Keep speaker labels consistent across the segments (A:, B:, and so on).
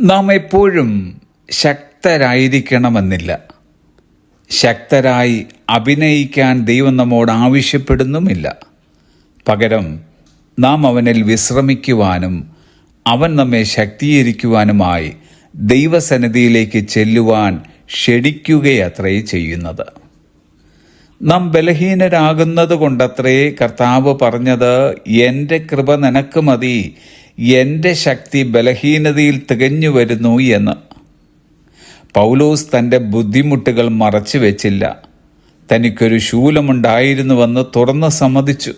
A: നാം എപ്പോഴും ശക്തരായിരിക്കണമെന്നില്ല. ശക്തരായി അഭിനയിക്കാൻ ദൈവം നമ്മോട് ആവശ്യപ്പെടുന്നുമില്ല. പകരം നാം അവനിൽ വിശ്രമിക്കുവാനും അവൻ നമ്മെ ശക്തീകരിക്കുവാനുമായി ദൈവസന്നിധിയിലേക്ക് ചെല്ലുവാൻ ക്ഷണിക്കുകയത്രേ ചെയ്യുന്നത്. നാം ബലഹീനരാകുന്നത് കൊണ്ടത്രേ കർത്താവ് പറഞ്ഞത് എന്റെ കൃപ നിനക്ക് മതി എന്റെ ശക്തി ബലഹീനതയിൽ തികഞ്ഞു വരുന്നു എന്ന്. പൗലോസ് തന്റെ ബുദ്ധിമുട്ടുകൾ മറച്ചു വെച്ചില്ല. തനിക്കൊരു ശൂലമുണ്ടായിരുന്നുവെന്ന് തുറന്ന് സമ്മതിച്ചു.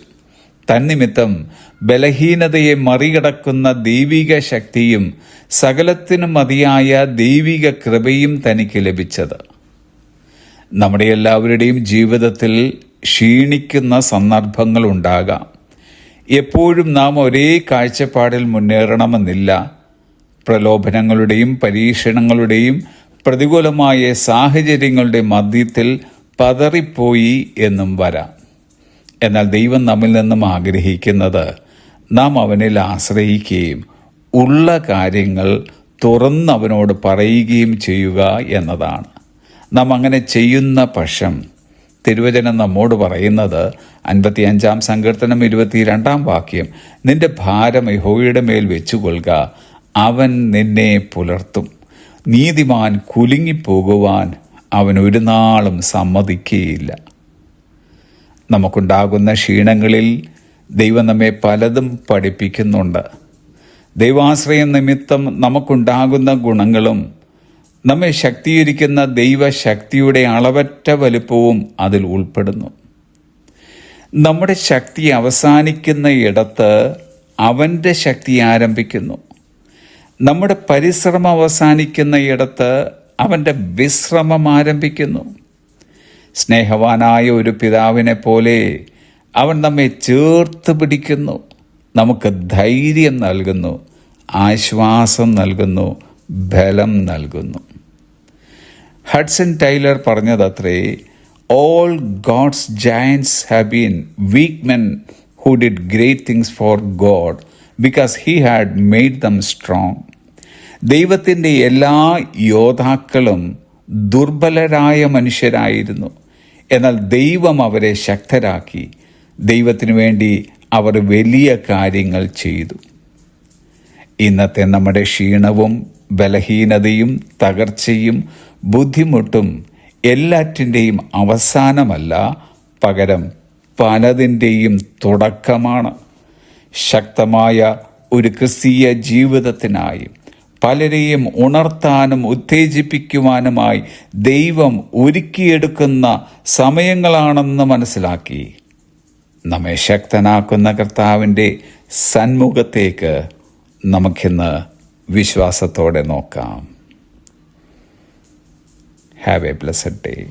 A: തന്നിമിത്തം ബലഹീനതയെ മറികടക്കുന്ന ദൈവിക ശക്തിയും സകലത്തിനും മതിയായ ദൈവിക കൃപയും തനിക്ക് ലഭിച്ചത്. നമ്മുടെ എല്ലാവരുടെയും ജീവിതത്തിൽ ക്ഷീണിക്കുന്ന സന്ദർഭങ്ങൾ ഉണ്ടാകാം. എപ്പോഴും നാം ഒരേ കാഴ്ചപ്പാടിൽ മുന്നേറണമെന്നില്ല. പ്രലോഭനങ്ങളുടെയും പരീക്ഷണങ്ങളുടെയും പ്രതികൂലമായ സാഹചര്യങ്ങളുടെ മധ്യത്തിൽ പതറിപ്പോയി എന്നും വരാം. എന്നാൽ ദൈവം നമ്മിൽ നിന്നും ആഗ്രഹിക്കുന്നത് നാം അവനിൽ ആശ്രയിക്കുകയും ഉള്ള കാര്യങ്ങൾ തുറന്ന് അവനോട് പറയുകയും ചെയ്യുക എന്നതാണ്. നാം അങ്ങനെ ചെയ്യുന്ന പക്ഷം തിരുവചനം നമ്മോട് പറയുന്നത് അൻപത്തിയഞ്ചാം സങ്കീർത്തനം ഇരുപത്തിരണ്ടാം വാക്യം നിന്റെ ഭാരം യഹോയുടെ മേൽ വെച്ചുകൊള്ളുക അവൻ നിന്നെ പുലർത്തും. നീതിമാൻ കുലുങ്ങിപ്പോകുവാൻ അവൻ ഒരു നാളും സമ്മതിക്കുകയില്ല നമുക്കുണ്ടാകുന്ന ക്ഷീണങ്ങളിൽ ദൈവം നമ്മെ പലതും പഠിപ്പിക്കുന്നുണ്ട്. ദൈവാശ്രയം നിമിത്തം നമുക്കുണ്ടാകുന്ന ഗുണങ്ങളും നമ്മെ ശക്തീകരിക്കുന്ന ദൈവശക്തിയുടെ അളവറ്റ വലുപ്പവും അതിൽ ഉൾപ്പെടുന്നു. നമ്മുടെ ശക്തി അവസാനിക്കുന്ന ഇടത്ത് അവന്റെ ശക്തി ആരംഭിക്കുന്നു. നമ്മുടെ പരിശ്രമം അവസാനിക്കുന്ന ഇടത്ത് അവന്റെ വിശ്രമം ആരംഭിക്കുന്നു. സ്നേഹവാനായ ഒരു പിതാവിനെ പോലെ അവൻ നമ്മെ ചേർത്ത് പിടിക്കുന്നു. നമുക്ക് ധൈര്യം നൽകുന്നു ആശ്വാസം നൽകുന്നു ബലം നൽകുന്നു. Hudson Taylor പറഞ്ഞതത്രേ all God's giants have been weak men who did great things for God because he had made them strong ദൈവത്തിന്റെ എല്ലാ യോദ്ധാക്കളും ദുർബലരായ മനുഷ്യരായിരുന്നു. എന്നാൽ ദൈവം അവരെ ശക്തരാക്കി. ദൈവത്തിനു വേണ്ടി അവർ വലിയ കാര്യങ്ങൾ ചെയ്തു. ഇന്നത്തെ നമ്മുടെ ക്ഷീണവും ബലഹീനതയും തകർച്ചയും ബുദ്ധിമുട്ടും എല്ലാറ്റിന്റെയും അവസാനമല്ല പകരം പലതിന്റെയും തുടക്കമാണ്. ശക്തമായ ഒരു ക്രിസ്തീയ ജീവിതത്തിനായി പലരെയും ഉണർത്താനും ഉത്തേജിപ്പിക്കുവാനുമായി ദൈവം ഒരുക്കിയെടുക്കുന്ന സമയങ്ങളാണെന്ന് മനസ്സിലാക്കി. നമ്മെ ശക്തനാക്കുന്ന കർത്താവിന്റെ സന്മുഖത്തേക്ക് നമുക്കിന്ന് വിശ്വാസത്തോടെ നോക്കാം. Have a blessed day.